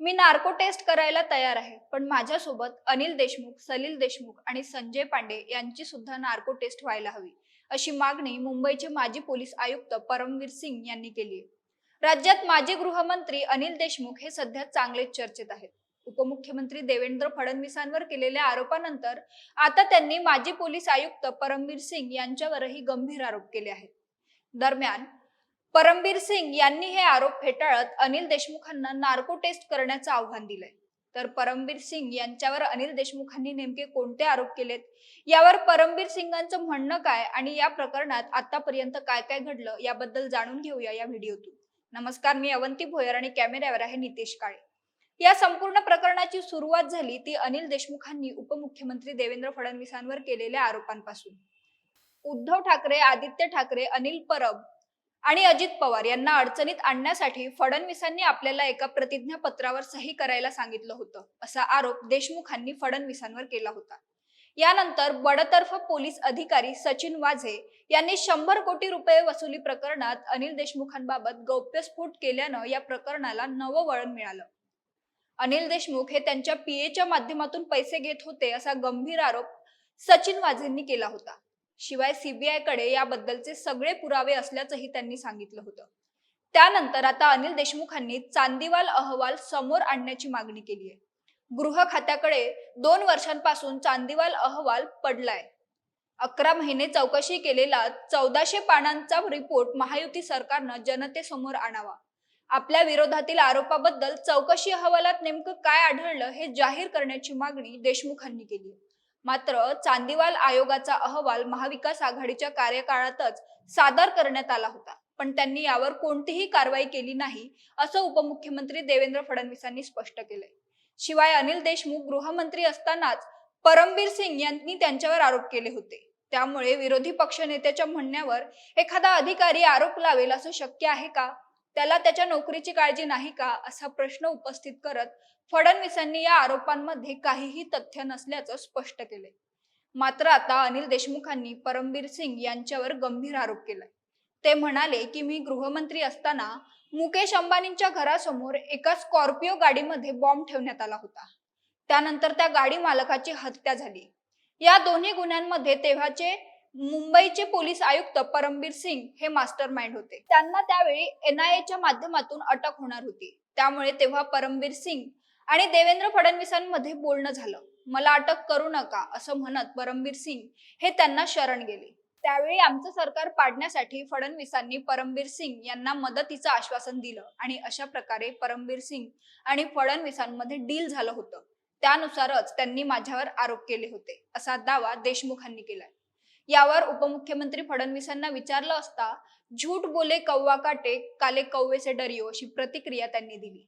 मी narco taste करायला तयार आहे पण माझ्यासोबत अनिल देशमुख सलील देशमुख आणि संजय पांडे यांची सुद्धा नार्को टेस्ट व्हायला हवी अशी मागणी मुंबईचे माजी पोलीस आयुक्त परमवीर सिंग यांनी केली आहे. राज्यात माजी गृहमंत्री अनिल देशमुख हे सध्या चांगलेच चर्चेत आहेत. उपमुख्यमंत्री देवेंद्र फडणवीसांवर केलेल्या आरोपानंतर आता त्यांनी माजी पोलीस आयुक्त परमवीर सिंग यांच्यावरही गंभीर आरोप केले आहेत. दरम्यान परमबीर सिंग यांनी हे आरोप फेटाळत अनिल देशमुखांना नार्को टेस्ट करण्याचं आव्हान दिलंय. तर परमबीर सिंग यांच्यावर अनिल देशमुखांनी नेमके कोणते आरोप केलेत? यावर परमबीर सिंगांचं म्हणणं काय आणि या प्रकरणात आतापर्यंत काय काय घडलं याबद्दल जाणून घेऊया या व्हिडिओतून. नमस्कार मी अवंती भोयर आणि कॅमेऱ्यावर आहे नितेश काळे. या संपूर्ण प्रकरणाची सुरुवात झाली ती अनिल देशमुखांनी उपमुख्यमंत्री देवेंद्र फडणवीसांवर केलेल्या आरोपांपासून. उद्धव ठाकरे आदित्य ठाकरे अनिल परब आणि अजित पवार यांना अडचणीत आणण्यासाठी फडणवीसांनी आपल्याला एका प्रतिज्ञापत्रावर सही करायला सांगितलं होतं असा आरोप देशमुखांनी फडणवीसांवर केला होता. यानंतर बडतर्फ पोलीस अधिकारी सचिन वाझे यांनी शंभर कोटी रुपये वसुली प्रकरणात अनिल देशमुखांबाबत गौप्यस्फोट केल्यानं या प्रकरणाला नवं वळण मिळालं. अनिल देशमुख हे त्यांच्या पीएच्या माध्यमातून पैसे घेत होते असा गंभीर आरोप सचिन वाझेंनी केला होता. शिवाय सीबीआयकडे याबद्दलचे सगळे पुरावे असल्याचंही त्यांनी सांगितलं होतं. त्यानंतर आता अनिल देशमुखांनी चांदीवाल अहवाल समोर आणण्याची मागणी केली आहे. गृह खात्याकडे दोन वर्षांपासून चांदीवाल अहवाल पडलाय. अकरा महिने चौकशी केलेला चौदाशे पानांचा रिपोर्ट महायुती सरकारनं जनतेसमोर आणावा. आपल्या विरोधातील आरोपाबद्दल चौकशी अहवालात नेमकं काय आढळलं हे जाहीर करण्याची मागणी देशमुखांनी केली मात्र चांदीवाल आयोगाचा अहवाल महाविकास आघाडीच्या कार्यकाळातच सादर करण्यात आला होता. पण त्यांनी यावर कोणतीही कारवाई केली नाही असं उपमुख्यमंत्री देवेंद्र फडणवीसांनी स्पष्ट केलंय. शिवाय अनिल देशमुख गृहमंत्री असतानाच परमबीर सिंग यांनी त्यांच्यावर आरोप केले होते. त्यामुळे विरोधी पक्षनेत्याच्या म्हणण्यावर एखादा अधिकारी आरोप लावेल असं शक्य आहे का? त्याला त्याच्या नोकरीची काळजी नाही का? असा प्रश्न उपस्थित करत फडणवीसांनी या आरोपांमध्ये काहीही तथ्य नसल्याचं स्पष्ट केले मात्र आता अनिल देशमुखांनी परमबीर सिंग यांच्यावर गंभीर आरोप केलाय. ते म्हणाले की मी गृहमंत्री असताना मुकेश अंबानींच्या घरासमोर एका स्कॉर्पिओ गाडीमध्ये बॉम्ब ठेवण्यात आला होता. त्यानंतर त्या गाडी मालकाची हत्या झाली. या दोन्ही गुन्ह्यांमध्ये तेव्हाचे मुंबईचे पोलीस आयुक्त परमबीर सिंग हे मास्टर माइंड होते. त्यांना त्यावेळी एनआयएच्या माध्यमातून अटक होणार होती. त्यामुळे तेव्हा परमबीर सिंग आणि देवेंद्र फडणवीसांमध्ये बोलणं झालं. मला अटक करू नका असं म्हणत परमबीर सिंग हे त्यांना शरण गेले. त्यावेळी आमचं सरकार पाडण्यासाठी फडणवीसांनी परमबीर सिंग यांना मदतीचं आश्वासन दिलं आणि अशा प्रकारे परमबीर सिंग आणि फडणवीसांमध्ये डील झालं होतं. त्यानुसारच त्यांनी माझ्यावर आरोप केले होते असा दावा देशमुखांनी केलाय. यावर उपमुख्यमंत्री फडणवीसांना विचारलं असता झूट बोले कौवा काटे काले कौवे डरियो अशी प्रतिक्रिया त्यांनी दिली.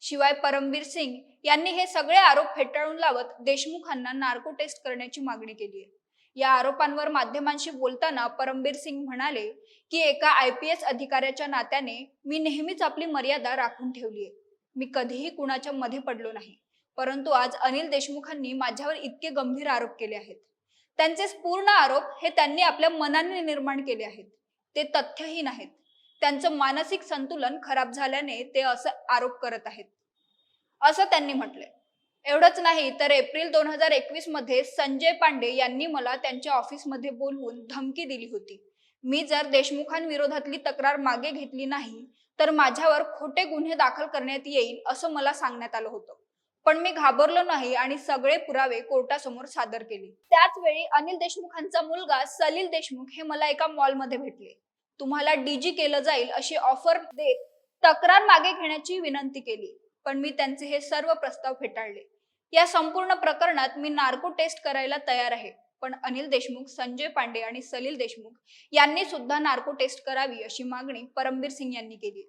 शिवाय परमबीर सिंग यांनी हे सगळे आरोप फेटाळून लावत देशमुखांना नार्को टेस्ट करण्याची मागणी केली आहे. या आरोपांवर माध्यमांशी बोलताना परमबीर सिंग म्हणाले की एका आय पी एस अधिकाऱ्याच्या नात्याने मी नेहमीच आपली मर्यादा राखून ठेवली आहे. मी कधीही कुणाच्या मध्ये पडलो नाही. परंतु आज अनिल देशमुखांनी माझ्यावर इतके गंभीर आरोप केले आहेत. त्यांचे पूर्ण आरोप हे त्यांनी आपल्या मनाने निर्माण केले आहेत. ते तथ्यहीन आहेत. त्यांचं मानसिक संतुलन खराब झाल्याने ते असं आरोप करत आहेत. असं त्यांनी म्हटलंय. एवढंच नाही तर एप्रिल दोन हजार एकवीसमध्ये संजय पांडे यांनी मला त्यांच्या ऑफिसमध्ये बोलवून धमकी दिली होती. मी जर देशमुखांविरोधातली तक्रार मागे घेतली नाही तर माझ्यावर खोटे गुन्हे दाखल करण्यात येईल असं मला सांगण्यात आलं होतं. पण मी घाबरलो नाही आणि सगळे पुरावे कोर्टासमोर सादर केले. त्याच वेळी अनिल देशमुखांचा मुलगा सलील देशमुख हे मला एका मॉलमध्ये भेटले. तुम्हाला डीजी केलं जाईल अशी ऑफर देत तक्रार मागे घेण्याची विनंती केली पण मी त्यांचे हे सर्व प्रस्ताव फेटाळले. या संपूर्ण प्रकरणात मी नार्को टेस्ट करायला तयार आहे पण अनिल देशमुख संजय पांडे आणि सलील देशमुख यांनी सुद्धा नार्को टेस्ट करावी अशी मागणी परमबीर सिंग यांनी केली.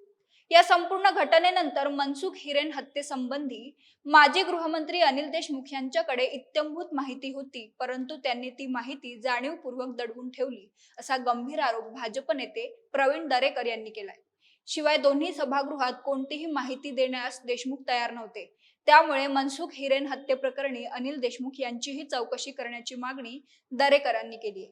या संपूर्ण घटनेनंतर मनसुख हिरेन हत्येसंबंधी माजी गृहमंत्री अनिल देशमुख यांच्याकडे इत्यंभूत माहिती होती परंतु त्यांनी ती माहिती जाणीवपूर्वक दडवून ठेवली असा गंभीर आरोप भाजप नेते प्रवीण दरेकर यांनी केलाय. शिवाय दोन्ही सभागृहात कोणतीही माहिती देण्यास देशमुख तयार नव्हते. त्यामुळे मनसुख हिरेन हत्येप्रकरणी अनिल देशमुख यांचीही चौकशी करण्याची मागणी दरेकरांनी केली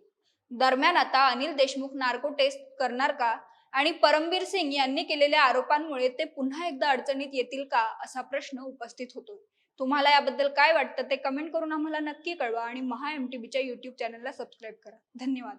दरम्यान आता अनिल देशमुख नार्को टेस्ट करणार का आणि परमबीर सिंग यांनी केलेल्या आरोपांमुळे ते पुन्हा एकदा अडचणीत येतील का असा प्रश्न उपस्थित होतो तुम्हाला याबद्दल काय वाटतं ते कमेंट करून आम्हाला नक्की कळवा आणि महा एम टी बीच्या युट्यूब चॅनलला सबस्क्राईब करा. धन्यवाद.